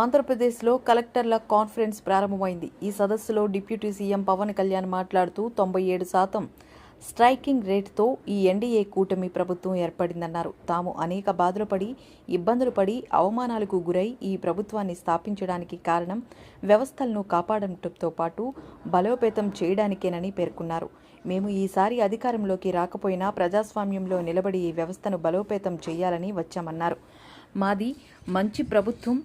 ఆంధ్రప్రదేశ్లో కలెక్టర్ల కాన్ఫరెన్స్ ప్రారంభమైంది. ఈ సదస్సులో డిప్యూటీ సీఎం పవన్ కళ్యాణ్ మాట్లాడుతూ తొంభై ఏడు శాతం స్ట్రైకింగ్ రేట్తో ఈ ఎన్డీఏ కూటమి ప్రభుత్వం ఏర్పడిందన్నారు. తాము అనేక బాధలు పడి ఇబ్బందులు పడి అవమానాలకు గురై ఈ ప్రభుత్వాన్ని స్థాపించడానికి కారణం వ్యవస్థలను కాపాడటంతో పాటు బలోపేతం చేయడానికేనని పేర్కొన్నారు. మేము ఈసారి అధికారంలోకి రాకపోయినా ప్రజాస్వామ్యంలో నిలబడి ఈ వ్యవస్థను బలోపేతం చేయాలని వచ్చామన్నారు. మాది మంచి ప్రభుత్వం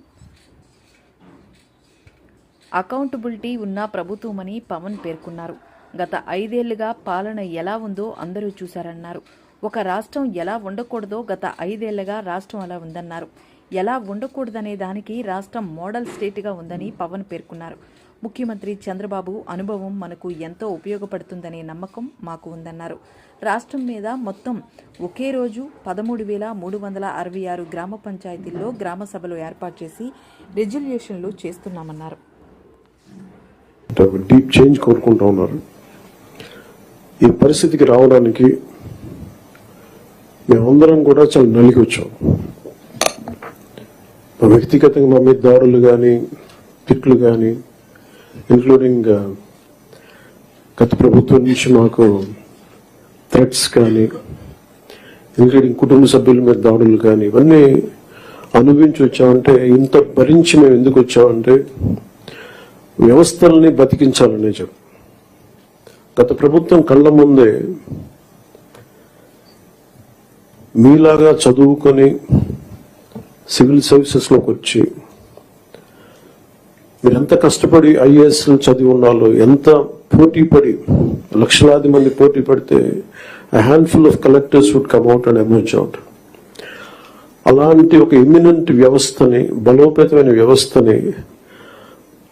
అకౌంటబిలిటీ ఉన్న ప్రభుత్వమని పవన్ పేర్కొన్నారు. గత ఐదేళ్ళుగా పాలన ఎలా ఉందో అందరూ చూశారన్నారు. ఒక రాష్ట్రం ఎలా ఉండకూడదో గత ఐదేళ్ళుగా రాష్ట్రం అలా ఉందన్నారు. ఎలా ఉండకూడదనే దానికి రాష్ట్రం మోడల్ స్టేట్గా ఉందని పవన్ పేర్కొన్నారు. ముఖ్యమంత్రి చంద్రబాబు అనుభవం మనకు ఎంతో ఉపయోగపడుతుందనే నమ్మకం మాకు ఉందన్నారు. రాష్ట్రం మీద మొత్తం ఒకే రోజు పదమూడు వేల మూడు వందల అరవై ఆరు గ్రామ పంచాయతీల్లో గ్రామ సభలు ఏర్పాటు చేసి రెజల్యూషన్లు చేస్తున్నామన్నారు. డీప్ చేంజ్ కోరుకుంటా ఉన్నారు. ఈ పరిస్థితికి రావడానికి మేమందరం కూడా చాలా నలిగి వచ్చాం. మా వ్యక్తిగతంగా మా మీద దాడులు కానీ తిట్లు కానీ ఇంక్లూడింగ్ గత ప్రభుత్వం నుంచి మాకు థ్రెట్స్ కానీ ఇంక్లూడింగ్ కుటుంబ సభ్యుల మీద దాడులు కానీ ఇవన్నీ అనుభవించి వచ్చామంటే ఇంత భరించి మేము ఎందుకు వచ్చామంటే వ్యవస్థల్ని బతికించాలనే చెప్పు గత ప్రభుత్వం కళ్ళ ముందే మీలాగా చదువుకొని సివిల్ సర్వీసెస్లోకి వచ్చి మీరు ఎంత కష్టపడి ఐఏఎస్ చదివి ఉన్నాలో ఎంత పోటీ పడి లక్షలాది మంది పోటీ పడితే handful of collectors would come and emerge out అలాంటి ఒక ఇమ్మినెంట్ వ్యవస్థని బలోపేతమైన వ్యవస్థని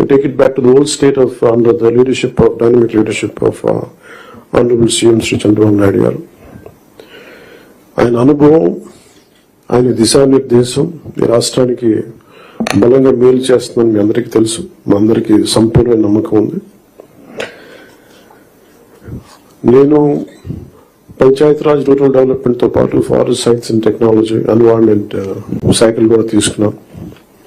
to take it back to the old state of under the leadership of dynamic leadership of honourable CM Shri Chandrababu Naidu garu. ఆయన అనుభవం ఆయన దిశానిర్దేశం ఈ రాష్ట్రానికి బలంగా మేలు చేస్తుందని మీ అందరికీ తెలుసు. మా అందరికీ సంపూర్ణ నమ్మకం ఉంది. నేను పంచాయతీరాజ్ రూరల్ డెవలప్మెంట్తో పాటు forest science and technology environment cycle కూడా తీసుకున్నాను.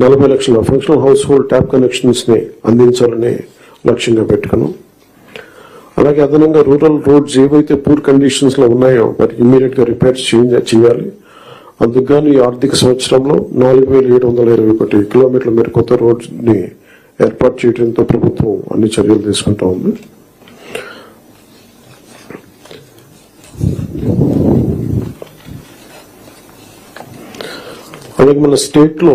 నలభై లక్షల ఫంక్షనల్ హౌస్ హోల్డ్ ట్యాప్ కనెక్షన్స్ని అందించాలని లక్ష్యంగా పెట్టుకున్నాం. అలాగే అదనంగా రూరల్ రోడ్స్ ఏవైతే పూర్ కండిషన్స్లో ఉన్నాయో వాటికి ఇమీడియట్గా రిపేర్స్ చేయాలి. అందుకు ఈ ఆర్థిక సంవత్సరంలో నాలుగు వేల ఏడు వందల ఇరవై ఒకటి కిలోమీటర్ల మేర కొత్త రోడ్స్ని ఏర్పాటు చేయడంతో ప్రభుత్వం అన్ని చర్యలు తీసుకుంటా ఉంది. అలాగే మన స్టేట్లో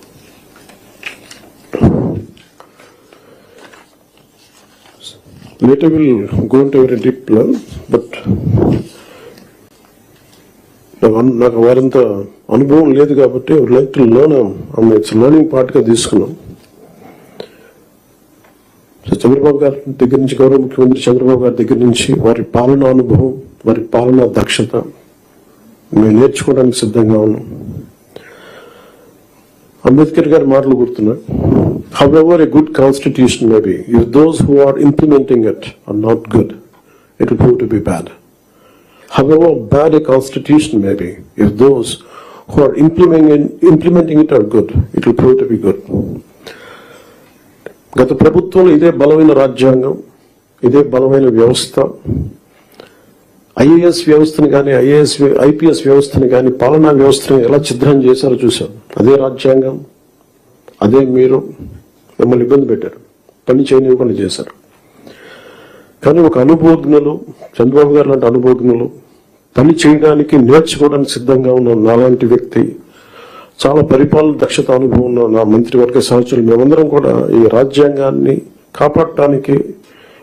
Later we'll go into a very deep level, but నాకు నాకు వారంత అనుభవం లేదు కాబట్టి like to learn it's learning పార్ట్గా తీసుకున్నాం. సో చంద్రబాబు గారి దగ్గర నుంచి గౌరవ ముఖ్యమంత్రి చంద్రబాబు గారి దగ్గర నుంచి వారి పాలనా అనుభవం వారి పాలనా దక్షత మేము నేర్చుకోవడానికి సిద్ధంగా ఉన్నాం. అంబేద్కర్ గారి మాటలు గుర్తున్నాయి. However a good constitution may be if those who are implementing it are not good it prove to be bad however bad a constitution may be, if those who are implementing implementing it are good it will prove to be good. గత ప్రభుత్వంలో ఇదే బలమైన రాజ్యాంగం ఇదే బలమైన వ్యవస్థ IAS వ్యవస్థని కానీ ఐఏఎస్ ఐపీఎస్ వ్యవస్థని కానీ పాలనా వ్యవస్థని ఎలా ఛిద్రం చేశారో చూశాం అదే రాజ్యాంగం అదే మీరు మిమ్మల్ని ఇబ్బంది పెట్టారు. పని చేయనివ్వకుండా చేశారు. కానీ ఒక అనుభవజ్ఞులు చంద్రబాబు గారు లాంటి అనుభవజ్ఞులు పని చేయడానికి నేర్చుకోవడానికి సిద్ధంగా ఉన్న నాలాంటి వ్యక్తి చాలా పరిపాలన దక్షత అనుభవం ఉన్న నా మంత్రివర్గ సహచరులు మేమందరం కూడా ఈ రాజ్యాంగాన్ని కాపాడటానికి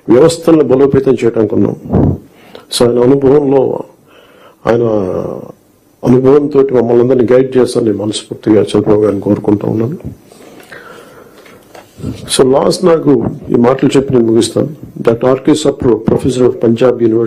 వ్యవస్థలను బలోపేతం చేయడానికి ఉన్నాం. సో ఆయన అనుభవంలో ఆయన అనుభవంతో మమ్మల్ని అందరినీ గైడ్ చేస్తానని మనస్ఫూర్తిగా చంద్రబాబు గారిని కోరుకుంటా ఉన్నాను. సో లాస్ట్ నాకు ఈ మాటలు చెప్పి నేను ముగిస్తాను. Doctor RK Sapru professor of Punjab university.